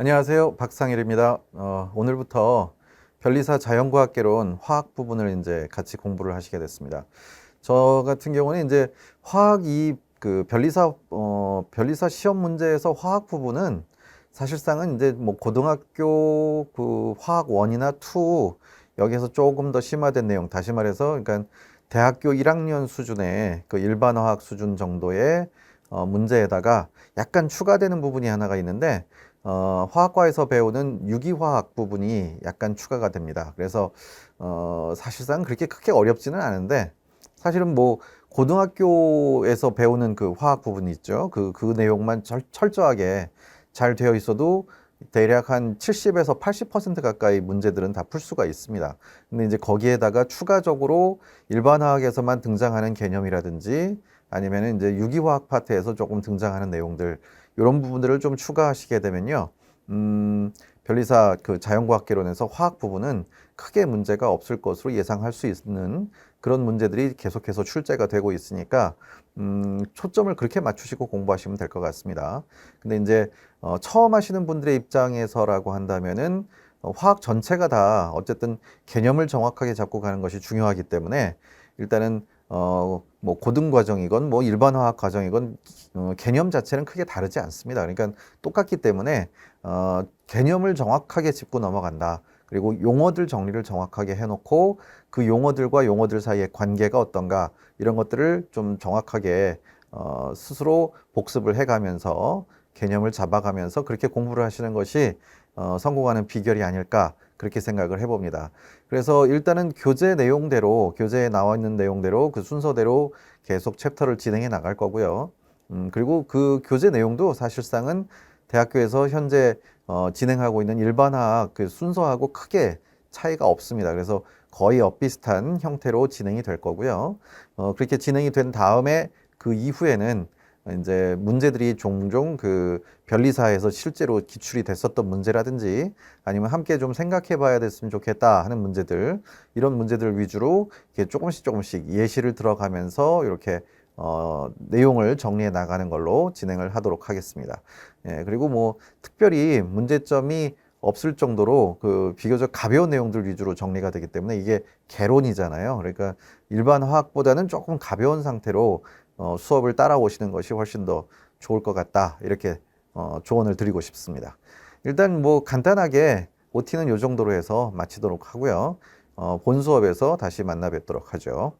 안녕하세요. 박상일입니다. 어, 오늘부터 변리사 자연과학개론 화학 부분을 이제 같이 공부를 하시게 됐습니다. 저 같은 경우는 이제 화학 이그 변리사 어, 변리사 시험 문제에서 화학 부분은 사실상은 이제 뭐 고등학교 그 화학 원이나 투 여기에서 조금 더 심화된 내용 다시 말해서 그러니까 대학교 1학년 수준의 그 일반 화학 수준 정도의 어, 문제에다가 약간 추가되는 부분이 하나가 있는데 어, 화학과에서 배우는 유기화학 부분이 약간 추가가 됩니다. 그래서 어, 사실상 그렇게 크게 어렵지는 않은데 사실은 뭐 고등학교에서 배우는 그 화학 부분이 있죠. 그, 그 내용만 절, 철저하게 잘 되어 있어도 대략 한 70에서 80% 가까이 문제들은 다 풀 수가 있습니다. 근데 이제 거기에다가 추가적으로 일반 화학에서만 등장하는 개념이라든지 아니면은 이제 유기화학 파트에서 조금 등장하는 내용들 이런 부분들을 좀 추가하시게 되면요. 음, 변리사 그 자연과학개론에서 화학 부분은 크게 문제가 없을 것으로 예상할 수 있는 그런 문제들이 계속해서 출제가 되고 있으니까 음, 초점을 그렇게 맞추시고 공부하시면 될 것 같습니다. 근데 이제 어, 처음 하시는 분들의 입장에서라고 한다면은 어, 화학 전체가 다 어쨌든 개념을 정확하게 잡고 가는 것이 중요하기 때문에 일단은 어, 뭐 고등 과정이건 뭐 일반 화학 과정이건 어, 개념 자체는 크게 다르지 않습니다. 그러니까 똑같기 때문에 어, 개념을 정확하게 짚고 넘어간다. 그리고 용어들 정리를 정확하게 해놓고 그 용어들과 용어들 사이의 관계가 어떤가 이런 것들을 좀 정확하게 어, 스스로 복습을 해가면서 개념을 잡아가면서 그렇게 공부를 하시는 것이 어, 성공하는 비결이 아닐까 그렇게 생각을 해봅니다. 그래서 일단은 교재 내용대로 교재에 나와 있는 내용대로 그 순서대로 계속 챕터를 진행해 나갈 거고요. 음, 그리고 그 교재 내용도 사실상은 대학교에서 현재 어, 진행하고 있는 일반화학 그 순서하고 크게 차이가 없습니다. 그래서 거의 엇비슷한 형태로 진행이 될 거고요. 어, 그렇게 진행이 된 다음에 그 이후에는 이제 문제들이 종종 그 변리사에서 실제로 기출이 됐었던 문제라든지 아니면 함께 좀 생각해 봐야 됐으면 좋겠다 하는 문제들 이런 문제들 위주로 이렇게 조금씩 조금씩 예시를 들어가면서 이렇게 어, 내용을 정리해 나가는 걸로 진행을 하도록 하겠습니다. 예, 그리고 뭐 특별히 문제점이 없을 정도로 그 비교적 가벼운 내용들 위주로 정리가 되기 때문에 이게 개론이잖아요. 그러니까 일반 화학보다는 조금 가벼운 상태로 어, 수업을 따라오시는 것이 훨씬 더 좋을 것 같다. 이렇게 어, 조언을 드리고 싶습니다. 일단 뭐 간단하게 OT는 이 정도로 해서 마치도록 하고요. 어, 본 수업에서 다시 만나 뵙도록 하죠.